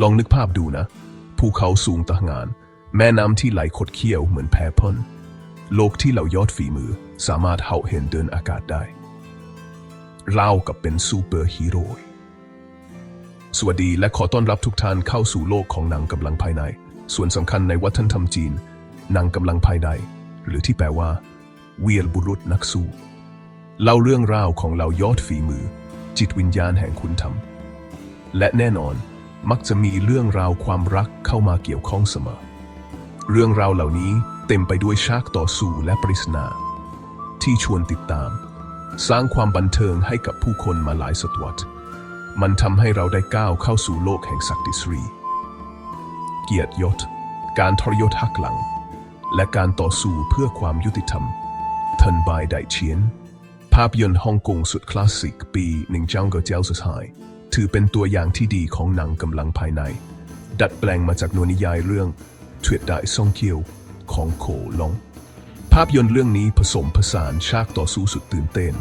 ลองนึกภาพดูนะ ภูเขาสูงตะหงาน แม่น้ำที่ไหลคดเคี้ยวเหมือนแพรพ่นโลกที่เหล่ายอดฝีมือสามารถเห่าเห็นเดินอากาศได้เรากับเป็นซูเปอร์ฮีโร่สวัสดีและขอต้อนรับทุกท่านเข้าสู่โลกของหนังกำลังภายใน ส่วนสำคัญในวัฒนธรรมจีนหนังกำลังภายใน หรือที่แปลว่า เวียรบุรุษนักสู้เล่าเรื่องราวของเหล่ายอดฝีมือ จิตวิญญาณแห่งคุณธรรม และแน่นอน มักจะมีเรื่องราวความรักเข้ามาเกี่ยวข้องเสมอ เรื่องราวเหล่านี้เต็มไปด้วยฉากต่อสู้และปริศนา ที่ชวนติดตาม สร้างความบันเทิงให้กับผู้คนมาหลายศตวรรษ มันทำให้เราได้ก้าวเข้าสู่โลกแห่งศักดิสรี เกียรติยศ การทรยศหักหลัง และการต่อสู้เพื่อความยุติธรรมเทินบายไดเชียนภาพยนตร์ฮ่องกงสุดคลาสสิกปี1996 ถือเป็นตัวอย่างที่ดีของหนังกำลังภายใน ดัดแปลงมาจากนวนิยายเรื่องเทวียดได้ซ่งเกียวของโขหลง ภาพยนตร์เรื่องนี้ผสมผสานฉากต่อสู้สุดตื่นเต้น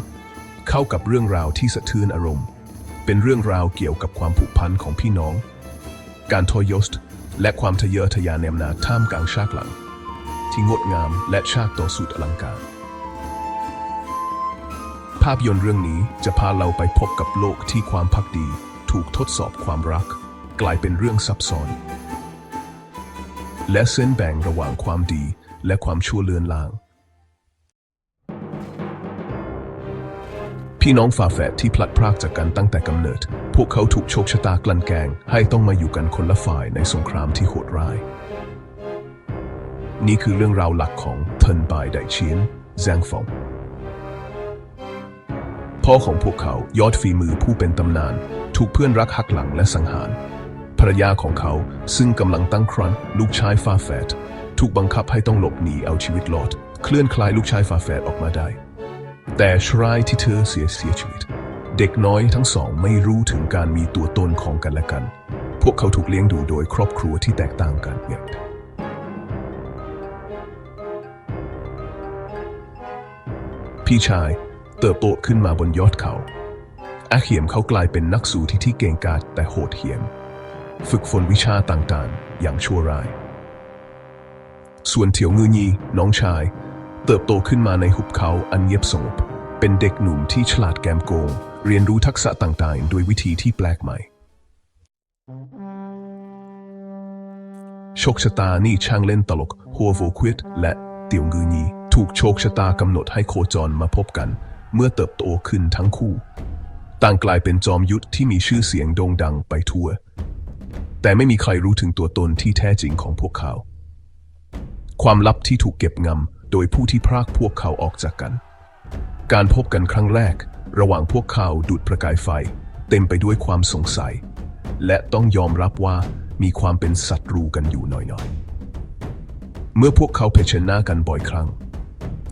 เข้ากับเรื่องราวที่สะเทือนอารมณ์ เป็นเรื่องราวเกี่ยวกับความผูกพันของพี่น้อง การทรยศและความทะเยอทะยานแนมนาท่ามกลางฉากหลัง ที่งดงามและฉากต่อสู้อลังการาพยนตร์เรื่องนี้จะพาเราไปพบกับโลกที่ความพักดี ถูกทดสอบความรัก กลายเป็นเรื่องซับซ้อน และเส้นแบ่งระหว่างความดีและความชั่วเลือนลาง พี่น้องฝาแฝดที่พลัดพรากจากกันตั้งแต่กำเนิด พวกเขาถูกโชคชะตากลั่นแกง ให้ต้องมาอยู่กันคนละฝ่ายในสงครามที่โหดร้าย นี่คือเรื่องราวหลักของเทินบายไดเชียนแซงฟง พ่อของพวกเขายอดฝีมือผู้เป็นตำนาน ถูกเพื่อนรักหักหลังและสังหาร ภรรยาของเขาซึ่งกำลังตั้งครรภ์ลูกชายฝาแฝดถูกบังคับให้ต้องหลบหนีเอาชีวิตรอด เคลื่อนคลายลูกชายฝาแฝดออกมาได้ แต่ชรายที่เธอเสียเสียชีวิต เด็กน้อยทั้งสองไม่รู้ถึงการมีตัวตนของกันและกัน พวกเขาถูกเลี้ยงดูโดยครอบครัวที่แตกต่างกันอย่างพี่ชาย เติบโตขึ้นมาบนยอดเขาอาเขียมเขากลายเป็นนักสู้ที่ที่เก่งกาจแต่โหดเหี้ยม ฝึกฝนวิชาต่างๆ อย่างชั่วร้าย ส่วนเถียวงือยีน้องชาย เติบโตขึ้นมาในหุบเขาอันเงียบสงบ เป็นเด็กหนุ่มที่ฉลาดแกมโกง เรียนรู้ทักษะต่างๆ โดยวิธีที่แปลกใหม่โชคชะตานี่ช่างเล่นตลก หัวโวควิดและเตียวงือยีถูกโชคชะตากำหนดให้โคจรมาพบกัน เมื่อเติบโตขึ้นทั้งคู่ ต่างกลายเป็นจอมยุทธที่มีชื่อเสียงโด่งดังไปทั่ว แต่ไม่มีใครรู้ถึงตัวตนที่แท้จริงของพวกเขา ความลับที่ถูกเก็บงำโดยผู้ที่พรากพวกเขาออกจากกัน การพบกันครั้งแรก ระหว่างพวกเขาดูดประกายไฟ เต็มไปด้วยความสงสัย และต้องยอมรับว่ามีความเป็นศัตรูกันอยู่หน่อยๆ เมื่อพวกเขาเผชิญหน้ากันบ่อยครั้ง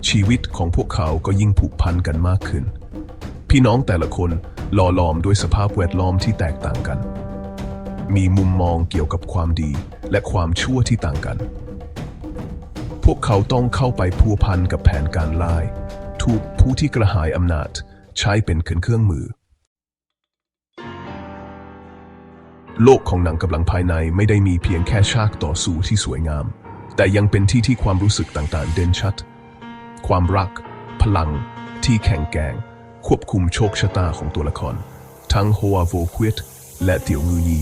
ชีวิตของพวกเขาก็ยิ่งผูกพันกันมากขึ้น พี่น้องแต่ละคนหล่อหลอมด้วยสภาพแวดล้อมที่แตกต่างกัน มีมุมมองเกี่ยวกับความดีและความชั่วที่ต่างกัน พวกเขาต้องเข้าไปพัวพันกับแผนการล่ายถูกผู้ที่กระหายอำนาจใช้เป็นเครื่องมือ โลกของหนังกำลังภายในไม่ได้มีเพียงแค่ฉากต่อสู้ที่สวยงาม แต่ยังเป็นที่ที่ความรู้สึกต่างๆ เด่นชัด ความรัก พลัง ที่แข็งแกร่งควบคุมโชคชะตาของตัวละคร ทั้งโฮวาโวควิดและเตียวงือยี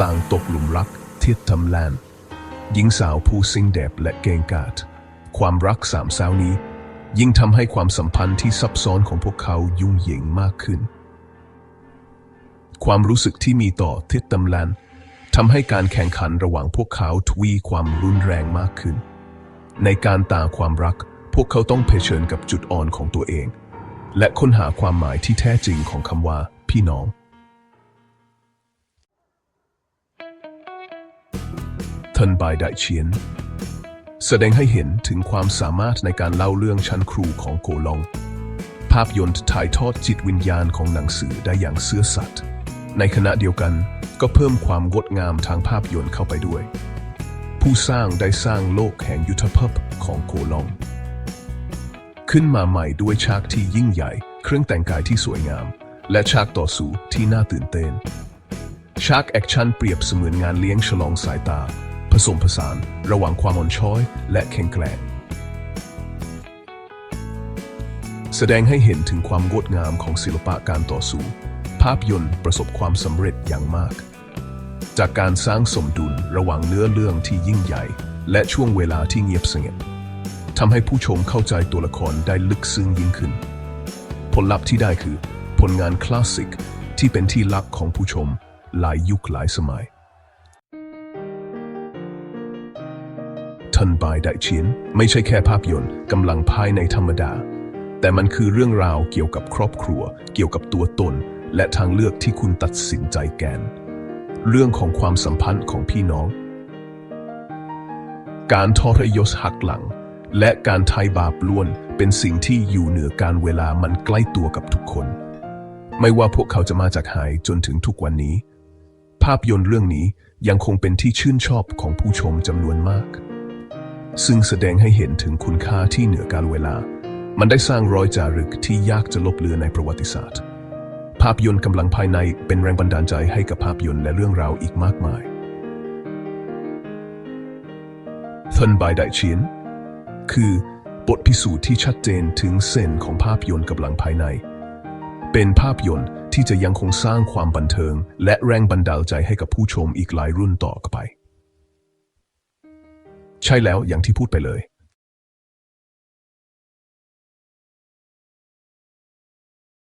ต่างตกหลุมรักเทียดทำแลนหญิงสาวผู้ซิงแดบและเกงกาดความรักสามสาวนี้ ยิ่งทำให้ความสัมพันธ์ที่ซับซ้อนของพวกเขายุ่งเหยิงมากขึ้น ความรู้สึกที่มีต่อทิดตำแลนทำให้การแข่งขันระหว่างพวกเขาทวีความรุนแรงมากขึ้น ในการตาความรัก พวกเขาต้องเผชิญกับจุดอ่อนของตัวเอง และค้นหาความหมายที่แท้จริงของคำว่า พี่น้องเทินบายไดเชียน แสดงให้เห็นถึงความสามารถในการเล่าเรื่องชั้นครูของโกลอง ภาพยนตร์ถ่ายทอดจิตวิญญาณของหนังสือได้อย่างเสื้อสัตย์ ในขณะเดียวกันก็เพิ่มความงดงามทางภาพยนตร์เข้าไปด้วย ผู้สร้างได้สร้างโลกแห่งยุทธภพของโกลอง ขึ้นมาใหม่ด้วยฉากที่ยิ่งใหญ่ เครื่องแต่งกายที่สวยงาม และฉากต่อสู้ที่น่าตื่นเต้นชากแอคชั่นเปรียบเสมือนงานเลี้ยงฉลองสายตา ผสมผสานระหว่างความอ่อนช้อยและแข็งแกร่งแสดงให้เห็นถึงความงดงามของศิลปะการต่อสู้ ภาพยนตร์ประสบความสำเร็จอย่างมาก จากการสร้างสมดุลระหว่างเนื้อเรื่องที่ยิ่งใหญ่ และช่วงเวลาที่เงียบสงบ ทำให้ผู้ชมเข้าใจตัวละครได้ลึกซึ้งยิ่งขึ้น ผลลัพธ์ที่ได้คือ ผลงานคลาสสิกที่เป็นที่รักของผู้ชมหลายยุคหลายสมัยทันบายได้เชียนไม่ใช่แค่ภาพยนตร์กำลังภายในธรรมดา แต่มันคือเรื่องราวเกี่ยวกับครอบครัว เกี่ยวกับตัวตน และทางเลือกที่คุณตัดสินใจแกน เรื่องของความสัมพันธ์ของพี่น้อง การทรยศหักหลัง และการไทยบาปล้วนเป็นสิ่งที่อยู่เหนือการเวลามันใกล้ตัวกับทุกคน ไม่ว่าพวกเขาจะมาจากหายจนถึงทุกวันนี้ ภาพยนตร์เรื่องนี้ยังคงเป็นที่ชื่นชอบของผู้ชมจำนวนมาก ซึ่งแสดงให้เห็นถึงคุณค่าที่เหนือการเวลา มันได้สร้างรอยจารึกที่ยากจะลบเลือนในประวัติศาสตร์ ภาพยนตร์กำลังภายในเป็นแรงบันดาลใจให้กับภาพยนตร์และเรื่องราวอีกมากมายทนบายไดเชียน คือ บทพิสูจน์ที่ชัดเจนถึงเส้นของภาพยนตร์กำลังภายใน เป็นภาพยนตร์ที่จะยังคงสร้างความบันเทิง และแรงบันดาลใจให้กับผู้ชมอีกหลายรุ่นต่อไป ใช่แล้วอย่างที่พูดไปเลย